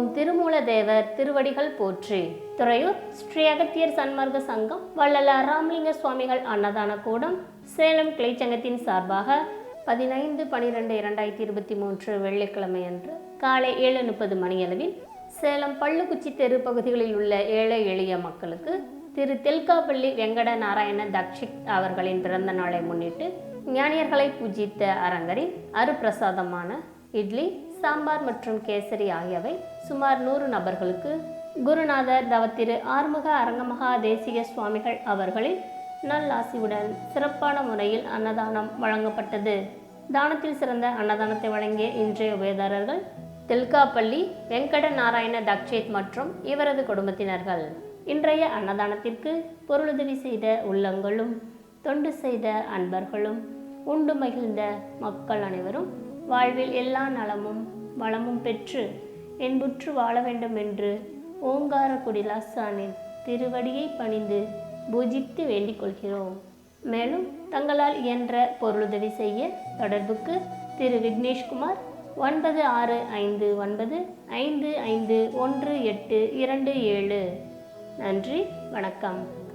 ஓம் திருமூலதேவர் திருவடிகள் போற்றி. துறையூர் ஸ்ரீ அகத்தியர் சன்மார்க்க சங்கம் வள்ளலார் ராமலிங்க சுவாமிகள் அன்னதான கூடம் சேலம் கிளைச்சங்கத்தின் சார்பாக பதினைந்து பனிரெண்டு இரண்டாயிரத்தி இருபத்தி மூன்று வெள்ளிக்கிழமை அன்று காலை ஏழு முப்பது மணியளவில் சேலம் பள்ளுக்குச்சி தெரு பகுதிகளில் உள்ள ஏழை எளிய மக்களுக்கு திரு தெல்காப்பள்ளி வெங்கட நாராயண தக்ஷித் அவர்களின் பிறந்த நாளை முன்னிட்டு ஞானியர்களை பூஜித்த அரங்கரின் அருப்பிரசாதமான இட்லி சாம்பார் மற்றும் கேசரி ஆகியவை சுமார் நூறு நபர்களுக்கு குருநாதர் தவத்திரு ஆறுமுக அரங்கமகா தேசிக சுவாமிகள் அவர்களின் நல்லாசியுடன் சிறப்பான முறையில் அன்னதானம் வழங்கப்பட்டது. தானத்தில் சிறந்த அன்னதானத்தை வழங்கிய இன்றைய உபயதாரர்கள் தெல்காப்பள்ளி வெங்கட நாராயண தக்ஷித் மற்றும் இவரது குடும்பத்தினர்கள். இன்றைய அன்னதானத்திற்கு பொருளுதவி செய்த உள்ளங்களும் தொண்டு செய்த அன்பர்களும் உண்டு மகிழ்ந்த மக்கள் அனைவரும் வாழ்வில் எல்லா நலமும் வளமும் பெற்று என்புற்று வாழ வேண்டும் என்று ஓங்கார குடிலாசானின் திருவடியை பணிந்து பூஜித்து வேண்டிக் கொள்கிறோம். மேலும் தங்களால் இயன்ற பொருளுதவி செய்ய தொடர்புக்கு திரு விக்னேஷ்குமார் ஒன்பது ஆறு ஐந்து ஒன்பது ஐந்து ஐந்து ஒன்று எட்டு இரண்டு ஏழு. நன்றி வணக்கம்.